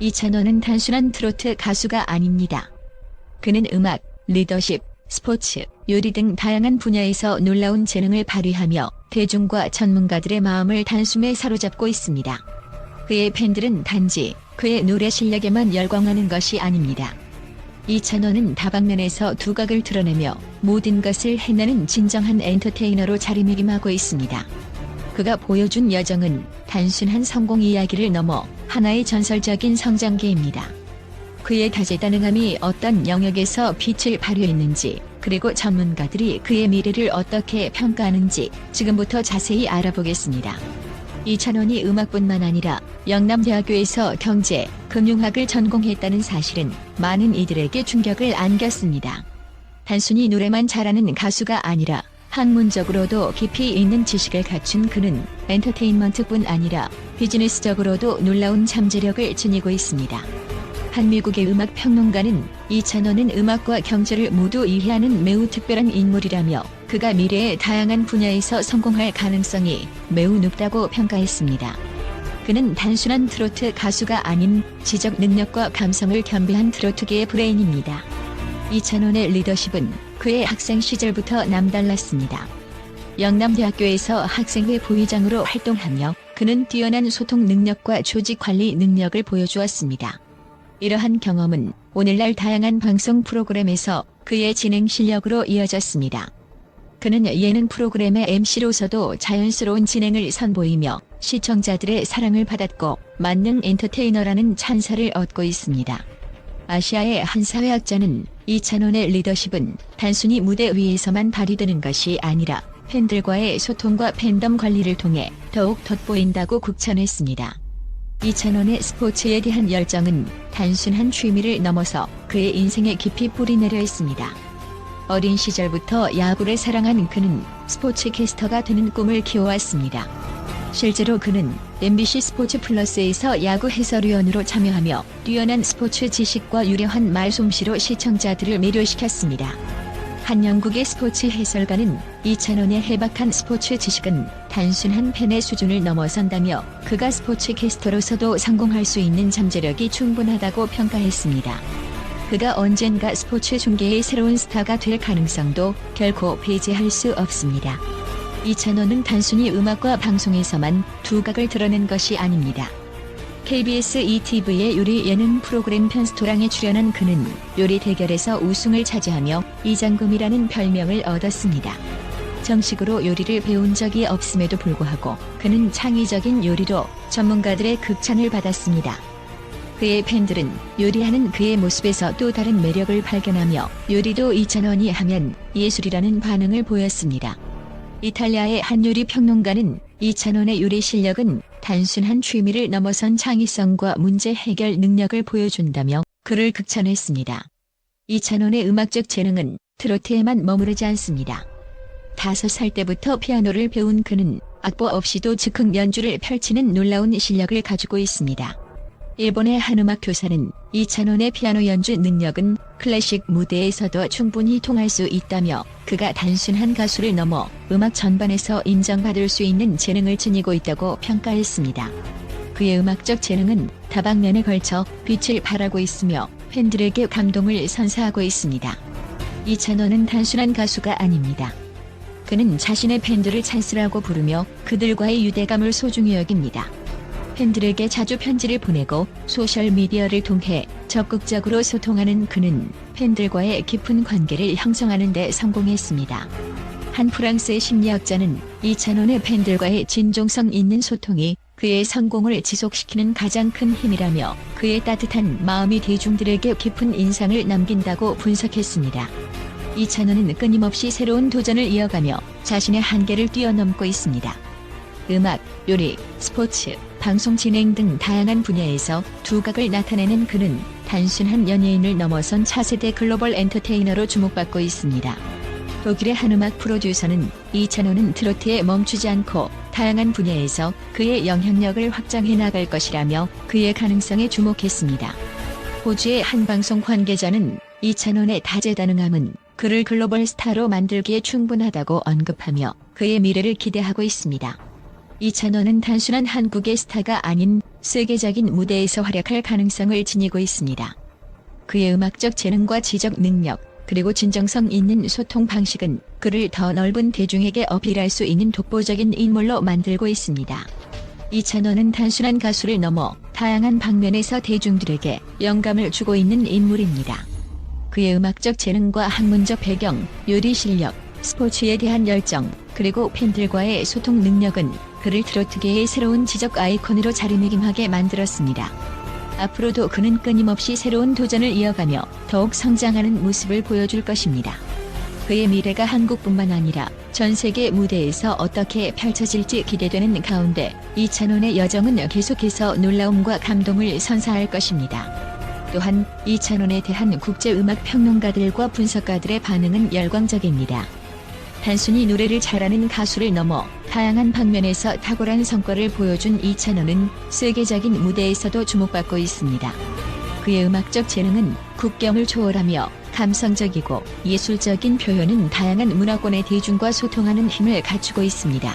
이찬원은 단순한 트로트 가수가 아닙니다. 그는 음악, 리더십, 스포츠, 요리 등 다양한 분야에서 놀라운 재능을 발휘하며 대중과 전문가들의 마음을 단숨에 사로잡고 있습니다. 그의 팬들은 단지 그의 노래 실력에만 열광하는 것이 아닙니다. 이찬원은 다방면에서 두각을 드러내며 모든 것을 해내는 진정한 엔터테이너로 자리매김하고 있습니다. 그가 보여준 여정은 단순한 성공 이야기를 넘어 하나의 전설적인 성장기입니다. 그의 다재다능함이 어떤 영역에서 빛을 발휘했는지, 그리고 전문가들이 그의 미래를 어떻게 평가하는지 지금부터 자세히 알아보겠습니다. 이찬원이 음악뿐만 아니라 영남대학교에서 경제, 금융학을 전공했다는 사실은 많은 이들에게 충격을 안겼습니다. 단순히 노래만 잘하는 가수가 아니라 학문적으로도 깊이 있는 지식을 갖춘 그는 엔터테인먼트뿐 아니라 비즈니스적으로도 놀라운 잠재력을 지니고 있습니다. 한 미국의 음악 평론가는 이찬원은 음악과 경제를 모두 이해하는 매우 특별한 인물이라며 그가 미래의 다양한 분야에서 성공할 가능성이 매우 높다고 평가했습니다. 그는 단순한 트로트 가수가 아닌 지적 능력과 감성을 겸비한 트로트계의 브레인입니다. 이찬원의 리더십은 그의 학생 시절부터 남달랐습니다. 영남대학교에서 학생회 부의장으로 활동하며 그는 뛰어난 소통 능력과 조직 관리 능력을 보여주었습니다. 이러한 경험은 오늘날 다양한 방송 프로그램에서 그의 진행 실력으로 이어졌습니다. 그는 예능 프로그램의 MC로서도 자연스러운 진행을 선보이며 시청자들의 사랑을 받았고 만능 엔터테이너라는 찬사를 얻고 있습니다. 아시아의 한 사회학자는 이찬원의 리더십은 단순히 무대 위에서만 발휘되는 것이 아니라 팬들과의 소통과 팬덤 관리를 통해 더욱 돋보인다고 국찬했습니다. 이찬원의 스포츠에 대한 열정은 단순한 취미를 넘어서 그의 인생에 깊이 뿌리내려 있습니다. 어린 시절부터 야구를 사랑한 그는 스포츠 캐스터가 되는 꿈을 키워왔습니다. 실제로 그는 MBC 스포츠 플러스에서 야구 해설위원으로 참여하며 뛰어난 스포츠 지식과 유려한 말솜씨로 시청자들을 매료시켰습니다. 한 영국의 스포츠 해설가는 이찬원의 해박한 스포츠 지식은 단순한 팬의 수준을 넘어선다며 그가 스포츠 캐스터로서도 성공할 수 있는 잠재력이 충분하다고 평가했습니다. 그가 언젠가 스포츠 중계의 새로운 스타가 될 가능성도 결코 배제할 수 없습니다. 이찬원은 단순히 음악과 방송에서만 두각을 드러낸 것이 아닙니다. KBS ETV의 요리 예능 프로그램 편스토랑에 출연한 그는 요리 대결에서 우승을 차지하며 이장금이라는 별명을 얻었습니다. 정식으로 요리를 배운 적이 없음에도 불구하고 그는 창의적인 요리로 전문가들의 극찬을 받았습니다. 그의 팬들은 요리하는 그의 모습에서 또 다른 매력을 발견하며 요리도 이찬원이 하면 예술이라는 반응을 보였습니다. 이탈리아의 한 요리 평론가는 이찬원의 요리 실력은 단순한 취미를 넘어선 창의성과 문제 해결 능력을 보여준다며 그를 극찬했습니다. 이찬원의 음악적 재능은 트로트에만 머무르지 않습니다. 다섯 살 때부터 피아노를 배운 그는 악보 없이도 즉흥 연주를 펼치는 놀라운 실력을 가지고 있습니다. 일본의 한 음악 교사는 이찬원의 피아노 연주 능력은 클래식 무대에서도 충분히 통할 수 있다며 그가 단순한 가수를 넘어 음악 전반에서 인정받을 수 있는 재능을 지니고 있다고 평가했습니다. 그의 음악적 재능은 다방면에 걸쳐 빛을 발하고 있으며 팬들에게 감동을 선사하고 있습니다. 이찬원은 단순한 가수가 아닙니다. 그는 자신의 팬들을 찬스라고 부르며 그들과의 유대감을 소중히 여깁니다. 팬들에게 자주 편지를 보내고 소셜미디어를 통해 적극적으로 소통하는 그는 팬들과의 깊은 관계를 형성하는 데 성공했습니다. 한 프랑스의 심리학자는 이찬원의 팬들과의 진정성 있는 소통이 그의 성공을 지속시키는 가장 큰 힘이라며 그의 따뜻한 마음이 대중들에게 깊은 인상을 남긴다고 분석했습니다. 이찬원은 끊임없이 새로운 도전을 이어가며 자신의 한계를 뛰어넘고 있습니다. 음악, 요리, 스포츠, 방송 진행 등 다양한 분야에서 두각을 나타내는 그는 단순한 연예인을 넘어선 차세대 글로벌 엔터테이너로 주목받고 있습니다. 독일의 한 음악 프로듀서는 이찬호는 트로트에 멈추지 않고 다양한 분야에서 그의 영향력을 확장해 나갈 것이라며 그의 가능성에 주목했습니다. 호주의 한 방송 관계자는 이찬원의 다재다능함은 그를 글로벌 스타로 만들기에 충분하다고 언급하며 그의 미래를 기대하고 있습니다. 이찬원은 단순한 한국의 스타가 아닌 세계적인 무대에서 활약할 가능성을 지니고 있습니다. 그의 음악적 재능과 지적 능력, 그리고 진정성 있는 소통 방식은 그를 더 넓은 대중에게 어필할 수 있는 독보적인 인물로 만들고 있습니다. 이찬원은 단순한 가수를 넘어 다양한 방면에서 대중들에게 영감을 주고 있는 인물입니다. 그의 음악적 재능과 학문적 배경, 요리 실력, 스포츠에 대한 열정, 그리고 팬들과의 소통 능력은 그를 트로트계의 새로운 지적 아이콘으로 자리매김하게 만들었습니다. 앞으로도 그는 끊임없이 새로운 도전을 이어가며 더욱 성장하는 모습을 보여줄 것입니다. 그의 미래가 한국뿐만 아니라 전 세계 무대에서 어떻게 펼쳐질지 기대되는 가운데 이찬원의 여정은 계속해서 놀라움과 감동을 선사할 것입니다. 또한 이찬원에 대한 국제 음악 평론가들과 분석가들의 반응은 열광적입니다. 단순히 노래를 잘하는 가수를 넘어 다양한 방면에서 탁월한 성과를 보여준 이찬원은 세계적인 무대에서도 주목받고 있습니다. 그의 음악적 재능은 국경을 초월하며 감성적이고 예술적인 표현은 다양한 문화권의 대중과 소통하는 힘을 갖추고 있습니다.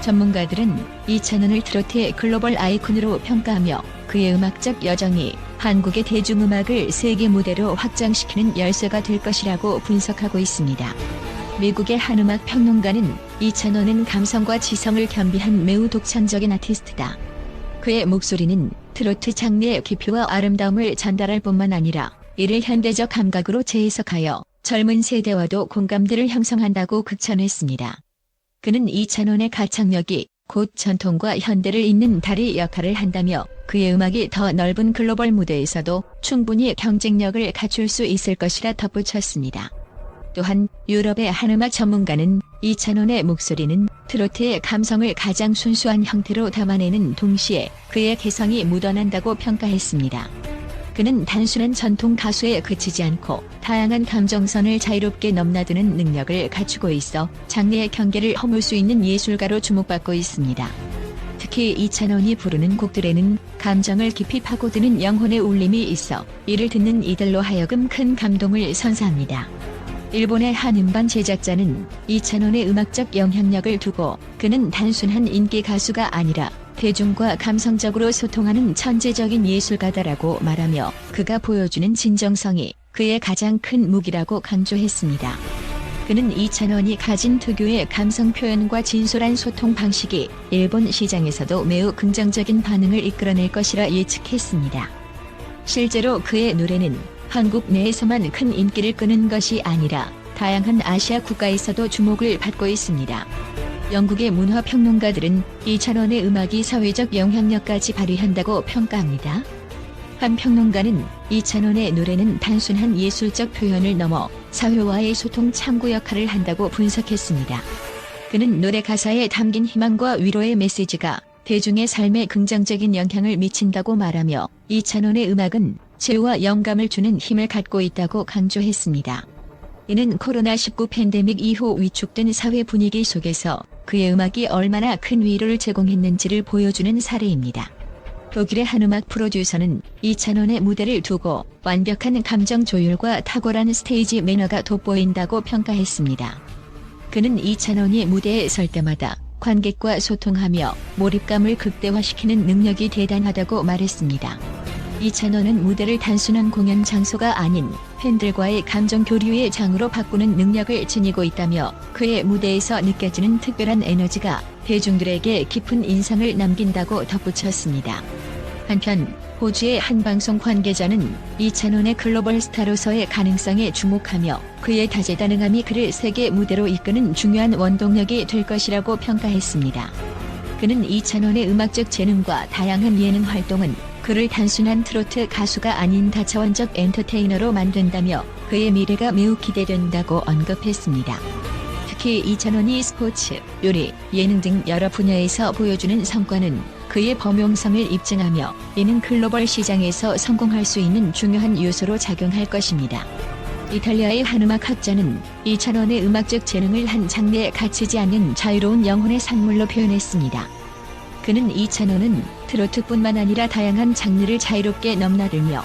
전문가들은 이찬원을 트로트의 글로벌 아이콘으로 평가하며 그의 음악적 여정이 한국의 대중음악을 세계 무대로 확장시키는 열쇠가 될 것이라고 분석하고 있습니다. 미국의 한음악 평론가는 이찬원은 감성과 지성을 겸비한 매우 독창적인 아티스트다. 그의 목소리는 트로트 장르의 깊이와 아름다움을 전달할 뿐만 아니라 이를 현대적 감각으로 재해석하여 젊은 세대와도 공감대를 형성한다고 극찬했습니다. 그는 이찬원의 가창력이 곧 전통과 현대를 잇는 다리 역할을 한다며 그의 음악이 더 넓은 글로벌 무대에서도 충분히 경쟁력을 갖출 수 있을 것이라 덧붙였습니다. 또한 유럽의 한 음악 전문가는 이찬원의 목소리는 트로트의 감성을 가장 순수한 형태로 담아내는 동시에 그의 개성이 묻어난다고 평가했습니다. 그는 단순한 전통 가수에 그치지 않고 다양한 감정선을 자유롭게 넘나드는 능력을 갖추고 있어 장르의 경계를 허물 수 있는 예술가로 주목받고 있습니다. 특히 이찬원이 부르는 곡들에는 감정을 깊이 파고드는 영혼의 울림이 있어 이를 듣는 이들로 하여금 큰 감동을 선사합니다. 일본의 한 음반 제작자는 이찬원의 음악적 영향력을 두고 그는 단순한 인기 가수가 아니라 대중과 감성적으로 소통하는 천재적인 예술가다라고 말하며 그가 보여주는 진정성이 그의 가장 큰 무기라고 강조했습니다. 그는 이찬원이 가진 특유의 감성 표현과 진솔한 소통 방식이 일본 시장에서도 매우 긍정적인 반응을 이끌어낼 것이라 예측했습니다. 실제로 그의 노래는 한국 내에서만 큰 인기를 끄는 것이 아니라 다양한 아시아 국가에서도 주목을 받고 있습니다. 영국의 문화 평론가들은 이찬원의 음악이 사회적 영향력까지 발휘한다고 평가합니다. 한 평론가는 이찬원의 노래는 단순한 예술적 표현을 넘어 사회와의 소통 창구 역할을 한다고 분석했습니다. 그는 노래 가사에 담긴 희망과 위로의 메시지가 대중의 삶에 긍정적인 영향을 미친다고 말하며 이찬원의 음악은 치유와 영감을 주는 힘을 갖고 있다고 강조했습니다. 이는 코로나19 팬데믹 이후 위축된 사회 분위기 속에서 그의 음악이 얼마나 큰 위로를 제공했는지를 보여주는 사례입니다. 독일의 한 음악 프로듀서는 이찬원의 무대를 두고 완벽한 감정 조율과 탁월한 스테이지 매너가 돋보인다고 평가했습니다. 그는 이찬원이 무대에 설 때마다 관객과 소통하며 몰입감을 극대화시키는 능력이 대단하다고 말했습니다. 이찬원은 무대를 단순한 공연 장소가 아닌 팬들과의 감정 교류의 장으로 바꾸는 능력을 지니고 있다며 그의 무대에서 느껴지는 특별한 에너지가 대중들에게 깊은 인상을 남긴다고 덧붙였습니다. 한편 호주의 한 방송 관계자는 이찬원의 글로벌 스타로서의 가능성에 주목하며 그의 다재다능함이 그를 세계 무대로 이끄는 중요한 원동력이 될 것이라고 평가했습니다. 그는 이찬원의 음악적 재능과 다양한 예능 활동은 그를 단순한 트로트 가수가 아닌 다차원적 엔터테이너로 만든다며 그의 미래가 매우 기대된다고 언급했습니다. 특히 이찬원이 스포츠, 요리, 예능 등 여러 분야에서 보여주는 성과는 그의 범용성을 입증하며 이는 글로벌 시장에서 성공할 수 있는 중요한 요소로 작용할 것입니다. 이탈리아의 한 음악 학자는 이찬원의 음악적 재능을 한 장르에 갇히지 않는 자유로운 영혼의 산물로 표현했습니다. 그는 이찬원은 트로트뿐만 아니라 다양한 장르를 자유롭게 넘나들며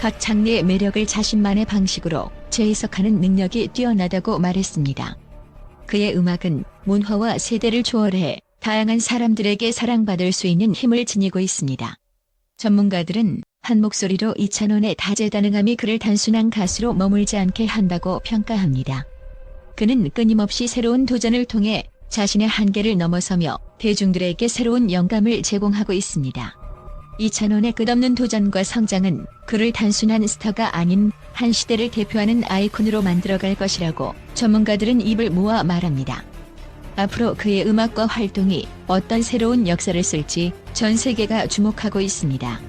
각 장르의 매력을 자신만의 방식으로 재해석하는 능력이 뛰어나다고 말했습니다. 그의 음악은 문화와 세대를 초월해 다양한 사람들에게 사랑받을 수 있는 힘을 지니고 있습니다. 전문가들은 한 목소리로 이찬원의 다재다능함이 그를 단순한 가수로 머물지 않게 한다고 평가합니다. 그는 끊임없이 새로운 도전을 통해 자신의 한계를 넘어서며 대중들에게 새로운 영감을 제공하고 있습니다. 이찬원의 끝없는 도전과 성장은 그를 단순한 스타가 아닌 한 시대를 대표하는 아이콘으로 만들어갈 것이라고 전문가들은 입을 모아 말합니다. 앞으로 그의 음악과 활동이 어떤 새로운 역사를 쓸지 전 세계가 주목하고 있습니다.